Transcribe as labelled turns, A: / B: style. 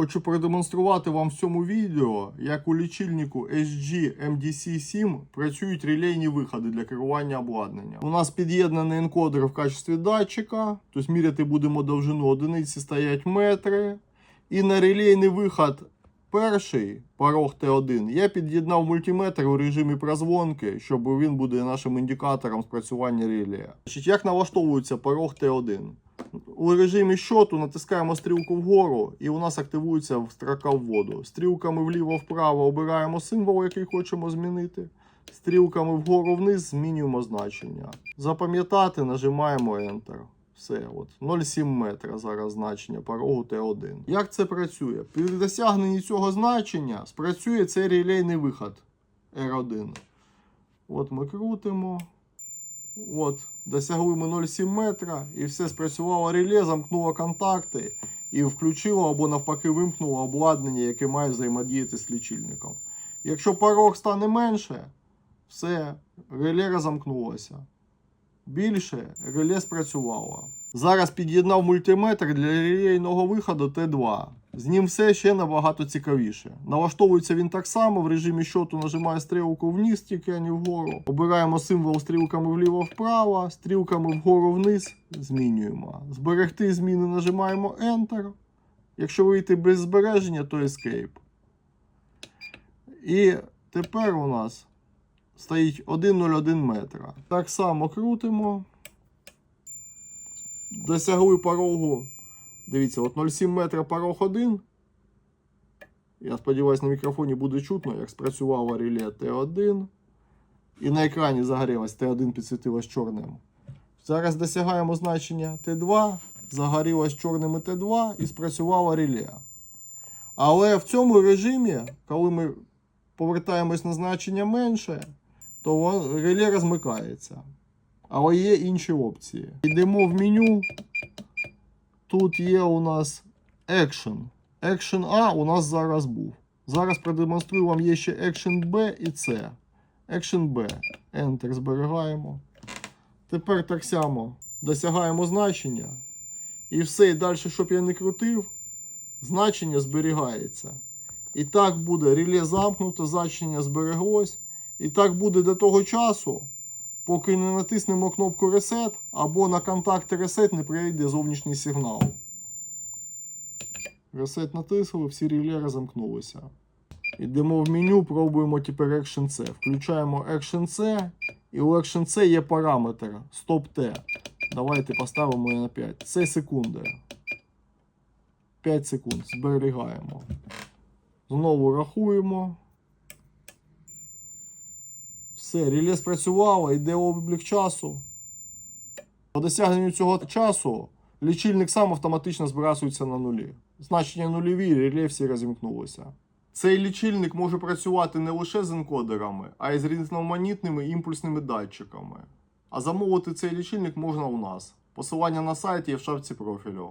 A: Хочу продемонструвати вам в цьому відео, як у лічильнику SG MDC7 працюють релейні виходи для керування обладнанням. У нас під'єднаний енкодер в качестві датчика, тобто міряти будемо довжину одиниці стоять метри. І на релейний виход перший порог Т1 я під'єднав мультиметр у режимі прозвонки, щоб він буде нашим індикатором спрацювання релея. Як налаштовується порог Т1? У режимі щоту натискаємо стрілку вгору, і у нас активується строка вводу. Стрілками вліво-вправо обираємо символ, який хочемо змінити. Стрілками вгору-вниз змінюємо значення. Запам'ятати нажимаємо Enter. Все, от 0,7 метра зараз значення порогу Т1. Як це працює? При досягненні цього значення спрацює цей релейний виход R1. От ми крутимо. От, досягли ми 0,7 метра, і все спрацювало реле, замкнуло контакти і включило або навпаки вимкнуло обладнання, яке має взаємодіяти з лічильником. Якщо порог стане менше, все, реле розамкнулося. Більше реле спрацювало. Зараз під'єднав мультиметр для релейного виходу Т2. З ним все ще набагато цікавіше. Налаштовується він так само в режимі щоту нажимає стрілку вниз, тільки не вгору. Обираємо символ стрілками вліво-вправо, стрілками вгору-вниз змінюємо. Зберегти зміни нажимаємо Enter. Якщо вийти без збереження, то Escape. І тепер у нас стоїть 1,01 метра. Так само крутимо. Досягли порогу. Дивіться, от 0,7 метра порог 1. Я сподіваюся, на мікрофоні буде чутно, як спрацювало реле Т1. І на екрані загорілось Т1 підсвітилось чорним. Зараз досягаємо значення Т2, загорілось чорним і Т2 і спрацювало реле. Але в цьому режимі, коли ми повертаємось на значення менше, то реле розмикається. Але є інші опції. Йдемо в меню. Тут є у нас Action. Action А у нас зараз був. Зараз продемонструю вам є ще Action B і C. Action B. Enter зберігаємо. Тепер так само досягаємо значення. І все, і далі, щоб я не крутив, значення зберігається. І так буде реле замкнуто, значення збереглось. І так буде до того часу, поки не натиснемо кнопку Reset або на контакти Reset не прийде зовнішній сигнал. Reset натисли, всі реле розімкнулися. Йдемо в меню, пробуємо тепер Action C. Включаємо Action C, і у Action C є параметр Stop T. Давайте поставимо на 5. Це секунди. 5 секунд. Зберігаємо. Знову рахуємо. Все, реле спрацювало, йде облік часу. По досягненню цього часу лічильник сам автоматично збрасується на нулі. Значення нульові, реле всі розімкнулося. Цей лічильник може працювати не лише з енкодерами, а й з різноманітними імпульсними датчиками. А замовити цей лічильник можна у нас. Посилання на сайті є в шапці профілю.